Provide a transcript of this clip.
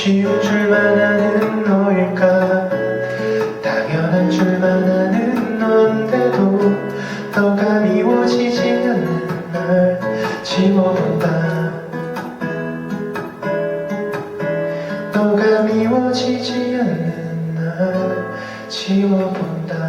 쉬운 줄만 아는 너일까? 당연한 줄만 아는 넌데도 너가 미워지지 않는 날 지워본다. 너가 미워지지 않는 날 지워본다